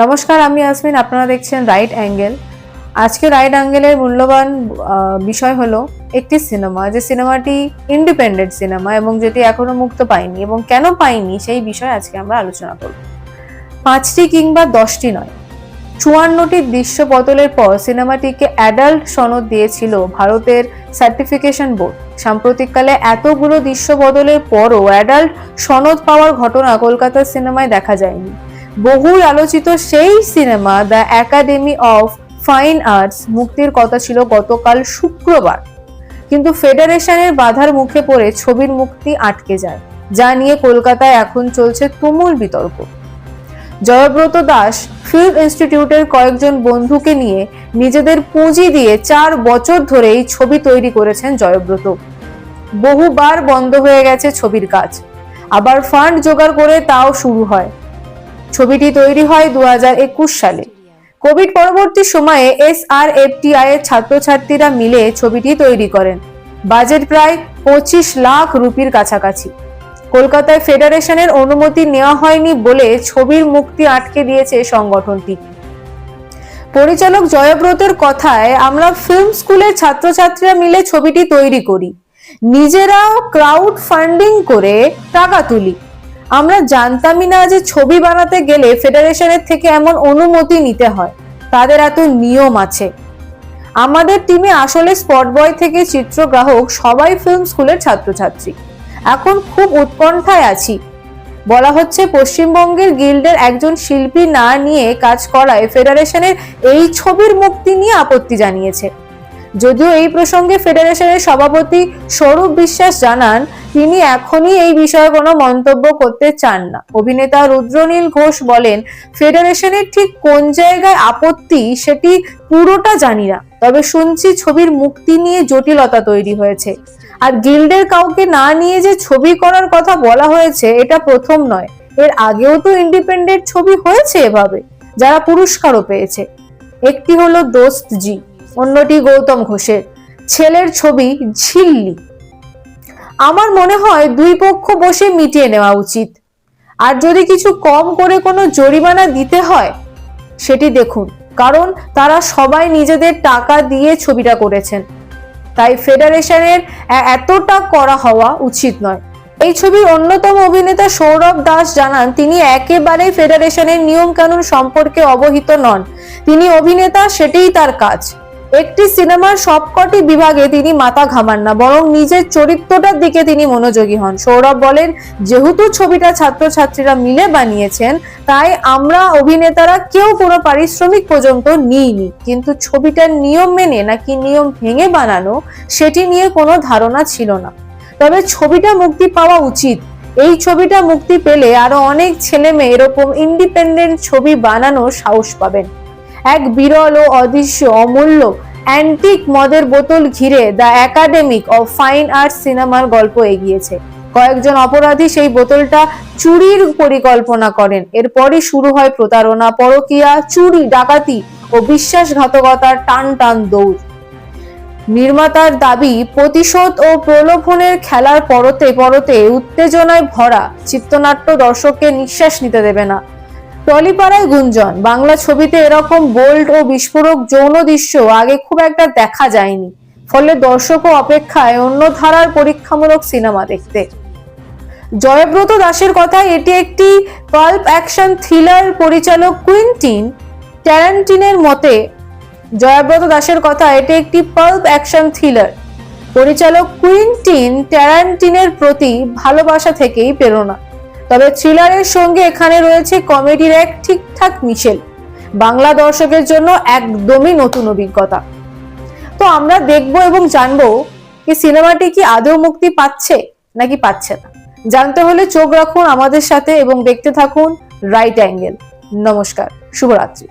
নমস্কার, আমি আসমিন আপনারা দেখছেন রাইট অ্যাঙ্গেল আজকে রাইট অ্যাঙ্গেলের মূল্যবান বিষয় হলো একটি সিনেমা, যে সিনেমাটি ইন্ডিপেন্ডেন্ট সিনেমা এবং যেটি এখনও মুক্ত পায়নি এবং কেন পাইনি সেই বিষয়ে আজকে আমরা আলোচনা করব। পাঁচটি কিংবা দশটি নয়, চুয়ান্নটি দৃশ্য বদলের পর সিনেমাটিকে অ্যাডাল্ট সনদ দিয়েছিল ভারতের সার্টিফিকেশন বোর্ড সাম্প্রতিককালে এতগুলো দৃশ্য বদলের পরও অ্যাডাল্ট সনদ পাওয়ার ঘটনা কলকাতার সিনেমায় দেখা যায়নি। বহুল আলোচিত সেই cinema the academy of fine arts মুক্তির কথা ছিল গতকাল শুক্রবার। কিন্তু ফেডারেশনের বাধার মুখে পড়ে ছবির মুক্তি আটকে যায়, যা নিয়ে কলকাতায় এখন চলছে তুমুল বিতর্ক। জয়ব্রত দাস ফিল্ম ইনস্টিটিউটের কয়েকজন বন্ধুকে নিয়ে নিজেদের পুঁজি দিয়ে চার বছর ধরে এই ছবি তৈরি করেছেন জয়ব্রত। বহুবার বন্ধ হয়ে গেছে ছবির কাজ। আবার ফান্ড জোগাড় করে তাও শুরু হয়। ছবিটি তৈরি হয় দু হাজার একুশ সালে। কোভিড পরবর্তী সময়ে এস আর এফটিআই এর ছাত্রছাত্রীরা মিলে ছবিটি তৈরি করেন। বাজেট প্রায় পঁচিশ লাখ রুপির কাছাকাছি। কলকাতায় ফেডারেশনের অনুমতি নেওয়া হয়নি বলে ছবির মুক্তি আটকে দিয়েছে সংগঠনটি। পরিচালক জয়ব্রতের কথায়, আমরা ফিল্ম স্কুলের ছাত্রছাত্রীরা মিলে ছবিটি তৈরি করি। নিজেরা ক্রাউড ফান্ডিং করে টাকা তুলি। আমরা জানতামই না যে ছবি বানাতে গেলে ফেডারেশনের থেকে এমন অনুমতি নিতে হয়। তাদের এত নিয়ম আছে। আমাদের টিমে আসলে স্পট বয় থেকে চিত্রগ্রাহক, সবাই ফিল্ম স্কুলের ছাত্রছাত্রী। এখন খুব উৎকণ্ঠায় আছি। বলা হচ্ছে পশ্চিমবঙ্গের গিল্ডের একজন শিল্পী না নিয়ে কাজ করায় ফেডারেশনের এই ছবির মুক্তি নিয়ে আপত্তি জানিয়েছে। যদিও এই প্রসঙ্গে ফেডারেশনের সভাপতি স্বরূপ বিশ্বাস জানান, তিনি এখনই এই বিষয়ে কোনো মন্তব্য করতে চান না। অভিনেতা রুদ্রনীল ঘোষ বলেন, ফেডারেশনের ঠিক কোন জায়গায় আপত্তি সেটি পুরোটা জানি না, তবে শুনছি ছবির মুক্তি নিয়ে জটিলতা তৈরি হয়েছে। আর গিল্ডের কাউকে না নিয়ে যে ছবি করার কথা বলা হয়েছে, এটা প্রথম নয়। এর আগেও তো ইন্ডিপেন্ডেন্ট ছবি হয়েছে এভাবে, যারা পুরস্কারও পেয়েছে। একটি হলো দোস্ত জি। অন্যটি গৌতম ঘোষের। ছেলের ছবি ঝিল্লি। আমার মনে হয় দুই পক্ষ বসে মিটিয়ে নেওয়া উচিত। আর যদি কিছু কম করে কোনো জরিমানা দিতে হয়, সেটি দেখুন, কারণ তারা সবাই নিজেদের টাকা দিয়ে ছবিটা করেছেন। তাই ফেডারেশনের এতটা করা হওয়া উচিত নয়। এই ছবির অন্যতম অভিনেতা সৌরভ দাস জানান, তিনি একেবারেই ফেডারেশনের নিয়ম কানুন সম্পর্কে অবহিত নন। তিনি অভিনেতা, সেটাই তার কাজ। একটি সিনেমার সবকটি বিভাগে তিনি মাথা ঘামান না, বরং নিজের চরিত্রটার দিকে তিনি মনোযোগী হন। সৌরভ বলেন, যেহেতু ছবিটা ছাত্রছাত্রীরা মিলে বানিয়েছেন, তাই আমরা অভিনেতারা কেউ কোনো পারিশ্রমিক পর্যন্ত নিইনি। কিন্তু ছবিটার নিয়ম মেনে নাকি নিয়ম ভেঙে বানানো, সেটি নিয়ে কোনো ধারণা ছিল না। তবে ছবিটা মুক্তি পাওয়া উচিত। এই ছবিটা মুক্তি পেলে আরও অনেক ছেলে মেয়ে এরকম ইন্ডিপেন্ডেন্ট ছবি বানানোর সাহস পাবেন। এক বিরল ও অদৃশ্য অমূল্য অ্যান্টিক মদের বোতল ঘিরে the academic of fine arts সিনেমার গল্প এগিয়েছে। কয়েকজন অপরাধী সেই বোতলটা চুরির পরিকল্পনা করেন। এরপরই শুরু হয় প্রতারণা, পরকীয়া, চুরি, ডাকাতি ও বিশ্বাসঘাতকতার টান টান দৌড়। নির্মাতার দাবি, প্রতিশোধ ও প্রলোভনের খেলার পরতে পরতে উত্তেজনায় ভরা চিত্রনাট্য দর্শককে নিঃশ্বাস নিতে দেবে না। টলিপাড়ায় গুঞ্জন। বাংলা ছবিতে এরকম বোল্ড ও বিস্ফোরক যৌন দৃশ্য আগে খুব একটা দেখা যায়নি। ফলে দর্শকও অপেক্ষায় অন্য ধারার পরীক্ষামূলক সিনেমা দেখতে। জয়ব্রত দাসের কথায় এটি একটি পাল্প অ্যাকশন থ্রিলার পরিচালক কুইন্টিন ট্যারান্টিনের মতে, জয়ব্রত দাসের কথা এটি একটি পাল্প অ্যাকশন থ্রিলার। পরিচালক কুইন্টিন ট্যারান্টিনের প্রতি ভালোবাসা থেকেই প্রেরণা। তবে থ্রিলারের সঙ্গে এখানে রয়েছে কমেডির এক ঠিকঠাক মিশেল। বাংলা দর্শকের জন্য একদমই নতুন অভিজ্ঞতা। তো আমরা দেখব এবং জানব কি সিনেমাটি কি আদৌ মুক্তি পাচ্ছে নাকি পাচ্ছে না। জানতে হলে চোখ রাখুন আমাদের সাথে এবং দেখতে থাকুন রাইট অ্যাঙ্গেল। নমস্কার, শুভরাত্রি।